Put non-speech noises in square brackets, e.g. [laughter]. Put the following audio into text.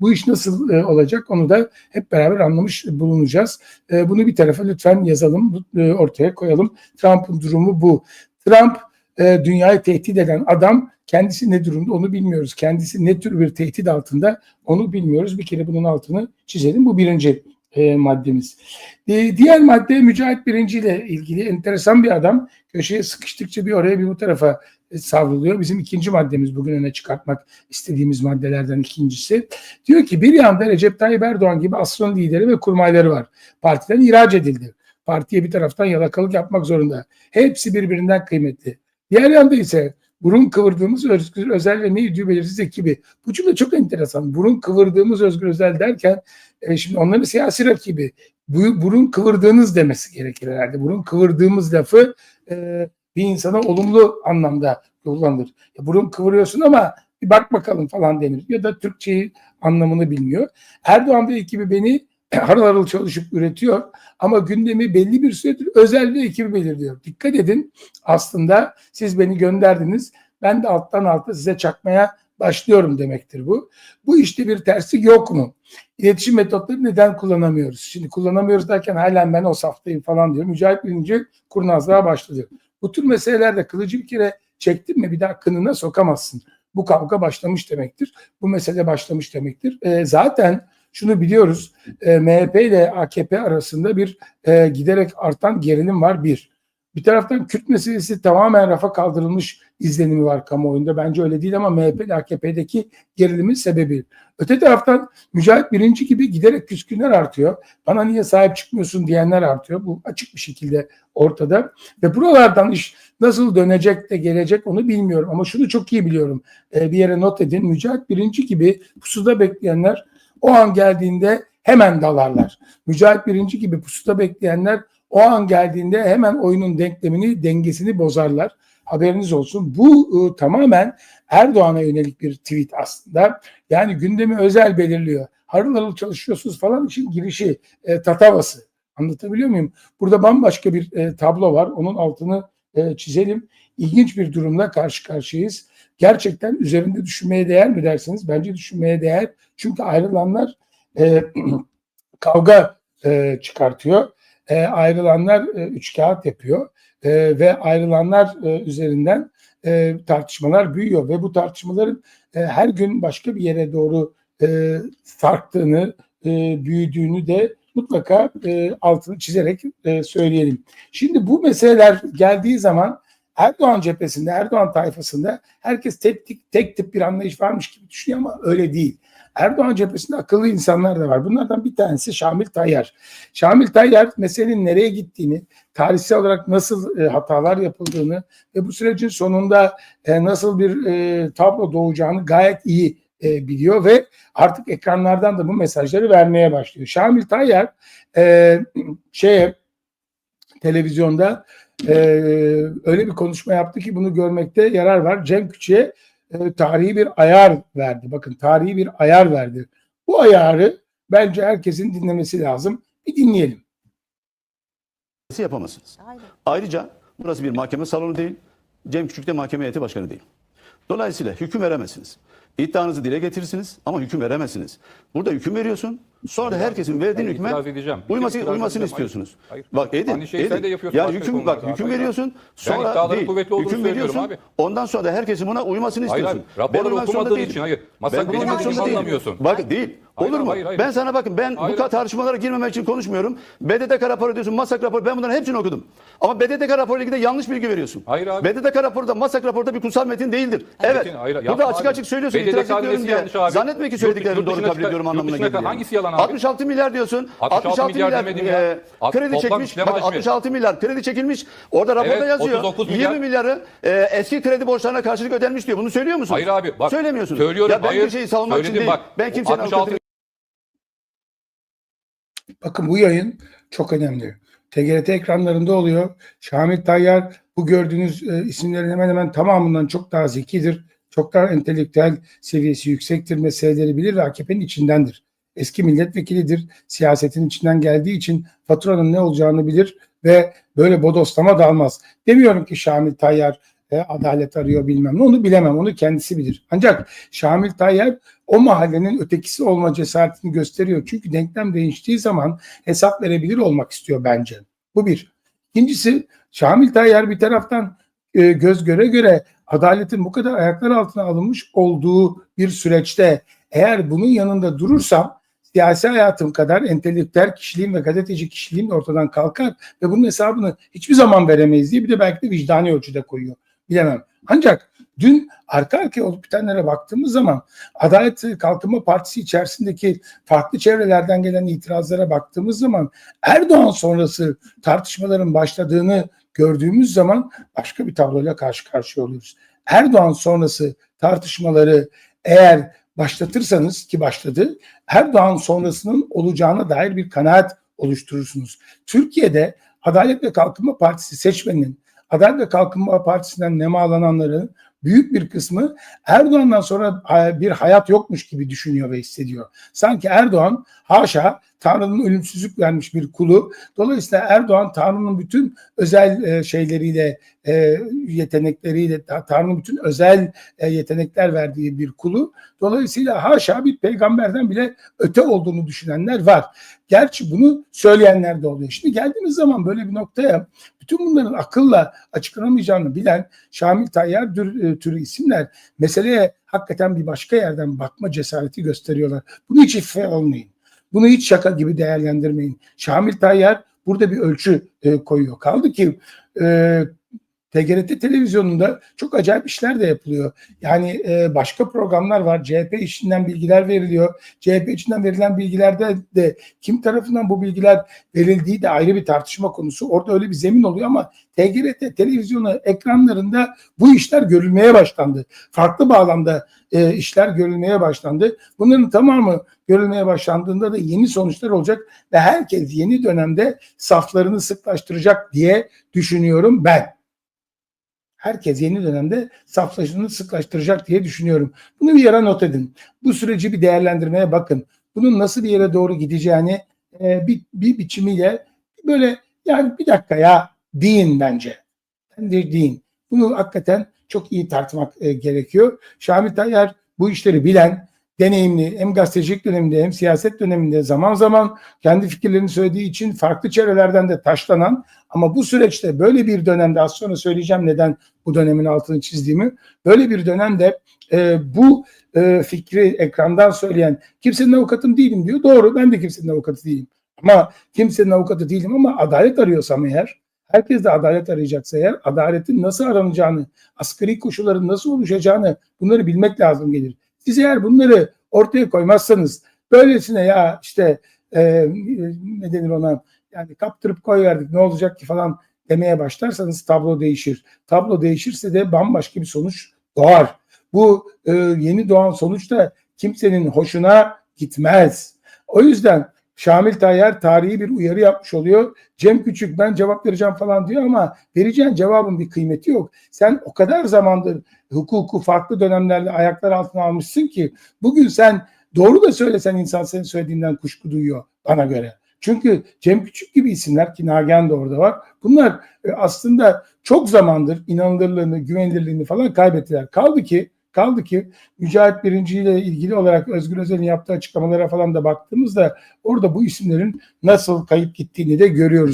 Bu iş nasıl e, olacak onu da hep beraber anlamış bulunacağız. E, bunu bir tarafa lütfen yazalım, e, ortaya koyalım. Trump'ın durumu bu. Trump e, dünyayı tehdit eden adam kendisi ne durumda onu bilmiyoruz. Kendisi ne tür bir tehdit altında onu bilmiyoruz. Bir kere bunun altını çizelim. Bu birinci e, maddemiz. E, diğer madde Mücahit Birinci ile ilgili enteresan bir adam. Köşeye sıkıştıkça bir oraya bir bu tarafa e, savruluyor. Bizim ikinci maddemiz bugün öne çıkartmak istediğimiz maddelerden ikincisi. Diyor ki bir yanda Recep Tayyip Erdoğan gibi asrın lideri ve kurmayları var. Partiden ihraç edildi. Partiye bir taraftan yalakalık yapmak zorunda. Hepsi birbirinden kıymetli. Diğer yanda ise burun kıvırdığımız Özgür Özel ve neydi belirsiz ekibi. Bu cümle çok enteresan. Burun kıvırdığımız Özgür Özel derken e, şimdi onların siyasi rakibi. Bu, burun kıvırdığınız demesi gerekir herhalde. Burun kıvırdığımız lafı e, bir insana olumlu anlamda kullanılır. Ya, burun kıvırıyorsun ama bir bak bakalım falan denir. Ya da Türkçeyi anlamını bilmiyor. Erdoğan ve ekibi beni [clears throat] harıl harıl çalışıp üretiyor ama gündemi belli bir süredir özel bir ekibi belirliyor. Dikkat edin aslında siz beni gönderdiniz ben de alttan alta size çakmaya başlıyorum demektir bu. Bu işte bir terslik yok mu? İletişim metotları neden kullanamıyoruz? Şimdi kullanamıyoruz derken halen ben o saftayım falan diyor. Mücahit Birinci kurnazlığa başladı. Bu tür meselelerde kılıcı bir kere çektin mi bir daha kınına sokamazsın. Bu kavga başlamış demektir. Bu mesele başlamış demektir. E, zaten şunu biliyoruz. E, MHP ile AKP arasında bir e, giderek artan gerilim var bir. Bir taraftan Kürt meselesi tamamen rafa kaldırılmış izlenimi var kamuoyunda. Bence öyle değil ama MHP ile AKP'deki gerilimin sebebi. Öte taraftan Mücahit Birinci gibi giderek küskünler artıyor. Bana niye sahip çıkmıyorsun diyenler artıyor. Bu açık bir şekilde ortada. Ve buralardan iş nasıl dönecek de gelecek onu bilmiyorum. Ama şunu çok iyi biliyorum. E, bir yere not edin. Mücahit Birinci gibi pusuda bekleyenler o an geldiğinde hemen dalarlar. Mücahit Birinci gibi pusuda bekleyenler o an geldiğinde hemen oyunun denklemini, dengesini bozarlar. Haberiniz olsun. Bu e, tamamen Erdoğan'a yönelik bir tweet aslında. Yani gündemi özel belirliyor. Harıl harıl çalışıyorsunuz falan için girişi, e, tatavası. Anlatabiliyor muyum? Burada bambaşka bir e, tablo var. Onun altını e, çizelim. İlginç bir durumla karşı karşıyayız. Gerçekten üzerinde düşünmeye değer mi derseniz bence düşünmeye değer. Çünkü ayrılanlar e, [clears throat] kavga e, çıkartıyor. E, ayrılanlar e, üç kağıt yapıyor e, ve ayrılanlar e, üzerinden e, tartışmalar büyüyor ve bu tartışmaların e, her gün başka bir yere doğru e, sarktığını, e, büyüdüğünü de mutlaka e, altını çizerek e, söyleyelim. Şimdi bu meseleler geldiği zaman Erdoğan cephesinde, Erdoğan tayfasında herkes tek, tek, tek tip bir anlayış varmış gibi düşünüyor ama öyle değil. Erdoğan cephesinde akıllı insanlar da var. Bunlardan bir tanesi Şamil Tayyar. Şamil Tayyar meselenin nereye gittiğini, tarihsel olarak nasıl e, hatalar yapıldığını ve bu sürecin sonunda e, nasıl bir e, tablo doğacağını gayet iyi e, biliyor ve artık ekranlardan da bu mesajları vermeye başlıyor. Şamil Tayyar e, şeye televizyonda e, öyle bir konuşma yaptı ki bunu görmekte yarar var. Cem Küçük'e e, tarihi bir ayar verdi. Bakın tarihi bir ayar verdi. Bu ayarı bence herkesin dinlemesi lazım. Bir dinleyelim. yapamazsınız. Aynen. Ayrıca burası bir mahkeme salonu değil. Cem Küçük de mahkeme heyeti başkanı değil. Dolayısıyla hüküm veremezsiniz. İddianızı dile getirirsiniz ama hüküm veremezsiniz. Burada hüküm veriyorsun. Sonra da herkesin verdiğin hükme uyması, uymasını istiyorsunuz. Hayır. Bak edin. Aynı şeyi edin. sen de yapıyorsun Ya hüküm bak hüküm Hayır. veriyorsun. Sonra iddiaların değil. hüküm veriyorsun. abi. Ondan sonra da herkesin buna uymasını Hayır istiyorsun. abi. Raporları okumadığın için hayır. Masak benim değilim. anlamıyorsun. Bak değil. Hayır, Olur mu? hayır, hayır. Ben sana bakın ben Hayır. bu kadar tartışmalara girmemek için konuşmuyorum. BDDK raporu diyorsun, MASAK raporu ben bunların hepsini okudum. Ama BDDK raporu ilgili de yanlış bilgi veriyorsun. Hayır abi. BDDK raporu da MASAK raporu da bir kutsal metin değildir. Evet. Metin, hayır, Burada açık abi. açık söylüyorsun. İtiraz ediyorum adresi diye. yanlış abi. Zannetme ki yurt doğru kabul ediyorum anlamına geliyor. hangisi yalan abi? 66 milyar diyorsun. 66 66 milyar milyar, demedim e, kredi çekmiş. işlem Bak hacmi. 66 milyar kredi çekilmiş. Orada raporda Evet, yazıyor. 39 20 milyar. milyarı e, eski kredi borçlarına karşılık ödenmiş diyor. Bunu söylüyor musun? Hayır abi bak. Söylemiyorsunuz. Söylüyorum. Ya ben hayır. bir şeyi savunmak için değil. bak. Ben kimsenin 66 avukatını Bakın bu yayın çok önemli. TGRT ekranlarında oluyor. Şamil Tayyar bu gördüğünüz e, isimlerin hemen hemen tamamından çok daha zekidir. Çok daha entelektüel seviyesi yüksektir. Meseleleri bilir ve AKP'nin içindendir. Eski milletvekilidir. Siyasetin içinden geldiği için faturanın ne olacağını bilir ve böyle bodoslama dalmaz. Demiyorum ki Şamil Tayyar e, adalet arıyor bilmem ne onu bilemem onu kendisi bilir. Ancak Şamil Tayyar o mahallenin ötekisi olma cesaretini gösteriyor. Çünkü denklem değiştiği zaman hesap verebilir olmak istiyor bence. Bu bir. İkincisi Şamil Tayyar bir taraftan e, göz göre göre adaletin bu kadar ayaklar altına alınmış olduğu bir süreçte eğer bunun yanında durursam siyasi hayatım kadar entelektüel kişiliğim ve gazeteci kişiliğim de ortadan kalkar ve bunun hesabını hiçbir zaman veremeyiz diye bir de belki de vicdani ölçüde koyuyor. Bilemem. Ancak dün arka arkaya olup bitenlere baktığımız zaman Adalet Kalkınma Partisi içerisindeki farklı çevrelerden gelen itirazlara baktığımız zaman Erdoğan sonrası tartışmaların başladığını gördüğümüz zaman başka bir tabloyla karşı karşıya oluyoruz. Erdoğan sonrası tartışmaları eğer başlatırsanız ki başladı Erdoğan sonrasının olacağına dair bir kanaat oluşturursunuz. Türkiye'de Adalet ve Kalkınma Partisi seçmeninin Adalet ve Kalkınma Partisi'nden nemalananların büyük bir kısmı Erdoğan'dan sonra bir hayat yokmuş gibi düşünüyor ve hissediyor. Sanki Erdoğan haşa Tanrı'nın ölümsüzlük vermiş bir kulu. Dolayısıyla Erdoğan Tanrı'nın bütün özel e, şeyleriyle, e, yetenekleriyle, Tanrı'nın bütün özel e, yetenekler verdiği bir kulu. Dolayısıyla haşa bir peygamberden bile öte olduğunu düşünenler var. Gerçi bunu söyleyenler de oluyor. Şimdi geldiğimiz zaman böyle bir noktaya bütün bunların akılla açıklanamayacağını bilen Şamil Tayyar türü, isimler meseleye hakikaten bir başka yerden bakma cesareti gösteriyorlar. Bunu hiç ife olmayın. Bunu hiç şaka gibi değerlendirmeyin. Şamil Tayyar burada bir ölçü e, koyuyor. Kaldı ki e, TGRT televizyonunda çok acayip işler de yapılıyor. Yani e, başka programlar var. CHP içinden bilgiler veriliyor. CHP içinden verilen bilgilerde de kim tarafından bu bilgiler verildiği de ayrı bir tartışma konusu. Orada öyle bir zemin oluyor ama TGRT televizyonu ekranlarında bu işler görülmeye başlandı. Farklı bağlamda e, işler görülmeye başlandı. Bunların tamamı görülmeye başlandığında da yeni sonuçlar olacak ve herkes yeni dönemde saflarını sıklaştıracak diye düşünüyorum ben herkes yeni dönemde saflaşını sıklaştıracak diye düşünüyorum. Bunu bir yere not edin. Bu süreci bir değerlendirmeye bakın. Bunun nasıl bir yere doğru gideceğini e, bir, bir biçimiyle böyle yani bir dakika ya deyin bence. Bence deyin. Bunu hakikaten çok iyi tartmak e, gerekiyor. Şamil Tayyar bu işleri bilen, deneyimli hem gazetecilik döneminde hem siyaset döneminde zaman zaman kendi fikirlerini söylediği için farklı çevrelerden de taşlanan ama bu süreçte böyle bir dönemde az sonra söyleyeceğim neden bu dönemin altını çizdiğimi böyle bir dönemde e, bu e, fikri ekrandan söyleyen kimsenin avukatım değilim diyor. Doğru ben de kimsenin avukatı değilim. Ama kimsenin avukatı değilim ama adalet arıyorsam eğer herkes de adalet arayacaksa eğer adaletin nasıl aranacağını, asgari koşulların nasıl oluşacağını bunları bilmek lazım gelir. Siz eğer bunları ortaya koymazsanız böylesine ya işte e, ne denir ona yani kaptırıp koyverdik ne olacak ki falan demeye başlarsanız tablo değişir. Tablo değişirse de bambaşka bir sonuç doğar. Bu e, yeni doğan sonuç da kimsenin hoşuna gitmez. O yüzden Şamil Tayyar tarihi bir uyarı yapmış oluyor. Cem Küçük ben cevap vereceğim falan diyor ama vereceğin cevabın bir kıymeti yok. Sen o kadar zamandır hukuku farklı dönemlerde ayaklar altına almışsın ki bugün sen doğru da söylesen insan senin söylediğinden kuşku duyuyor bana göre. Çünkü Cem Küçük gibi isimler ki Nagihan da orada var. Bunlar e, aslında çok zamandır inanılırlığını, güvenilirliğini falan kaybettiler. Kaldı ki Kaldı ki Mücahit Birinci ile ilgili olarak Özgür Özel'in yaptığı açıklamalara falan da baktığımızda orada bu isimlerin nasıl kayıp gittiğini de görüyoruz.